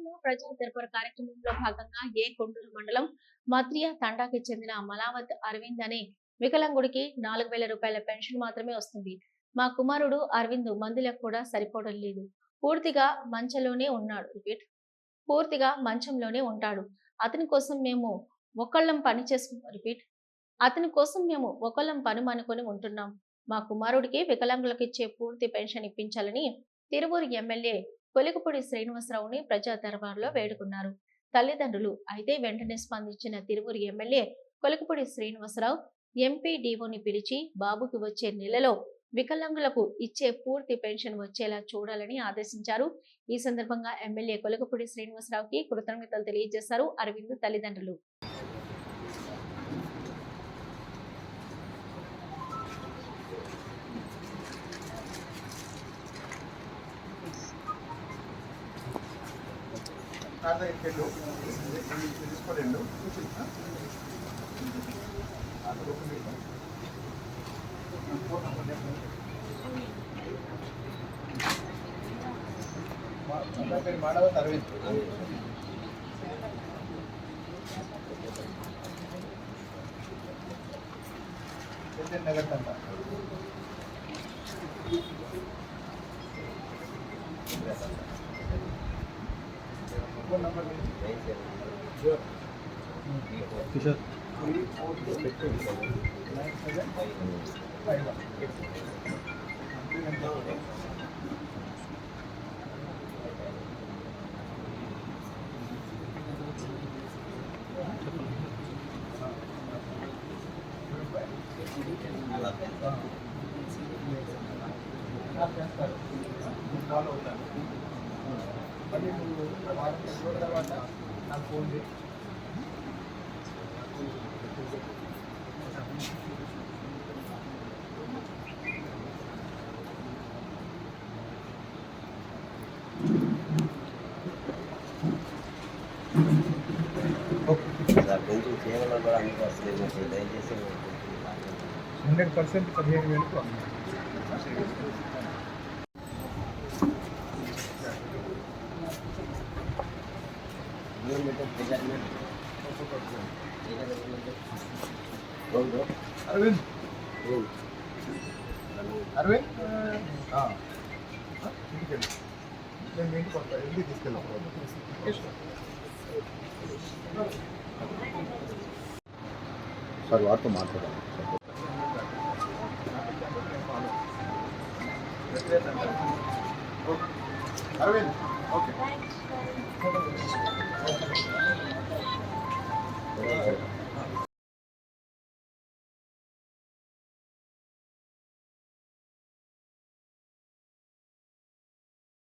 గతంలో ప్రజా దర్బార్ కార్యక్రమంలో భాగంగా ఏ కొండూరు మండలం మద్రియ తండాకి చెందిన మలావత్ అరవింద్ అనే వికలాంగుడికి నాలుగు వేల రూపాయల పెన్షన్ మాత్రమే వస్తుంది. మా కుమారుడు అరవింద్ మందులకు కూడా సరిపోవడం లేదు. పూర్తిగా మంచంలోనే ఉన్నాడు రిపీట్. పూర్తిగా మంచంలోనే ఉంటాడు. అతని కోసం మేము ఒకళ్ళం పని చేసుకున్నాం రిపీట్. అతని కోసం మేము ఒకళ్ళం పని అనుకొని ఉంటున్నాం. మా కుమారుడికి వికలాంగులకు ఇచ్చే పూర్తి పెన్షన్ ఇప్పించాలని తిరువూరు ఎమ్మెల్యే కొలికపూడి శ్రీనివాసరావుని ప్రజా దర్బార్లో వేడుకున్నారు. తల్లిదండ్రులు అయితే వెంటనే స్పందించిన తిరువూరు ఎమ్మెల్యే కొలికపూడి శ్రీనివాసరావు ఎంపీడీఓని పిలిచి బాబుకి వచ్చే నెలలో వికలాంగులకు ఇచ్చే పూర్తి పెన్షన్ వచ్చేలా చూడాలని ఆదేశించారు. ఈ సందర్భంగా ఎమ్మెల్యే కొలకపూడి శ్రీనివాసరావుకి కృతజ్ఞతలు తెలియజేశారు అరవింద్ తల్లిదండ్రులు. కాదా ఇక్కడ తీసుకోలేండు మానవ అరవింద్ నగర్ తంట phone number Kishore nine seven five one చేస్తారు ఫాలో అవుతాను మళ్ళీ నువ్వు వారం రోజుల తర్వాత నాకు ఫోన్ చేయి సార్ కొంచెం సేవలో కూడా అందుకు వస్తుంది మీకు దయచేసి హండ్రెడ్ పర్సెంట్ పదిహేను వేలకు అరవింద్ అరవింద్ నేను ఇంటికి వస్తాను ఇంటికి తీసుకెళ్ళాం సార్ వారితో మాట్లాడాలి అరవింద్ Okay. Thanks. Thank.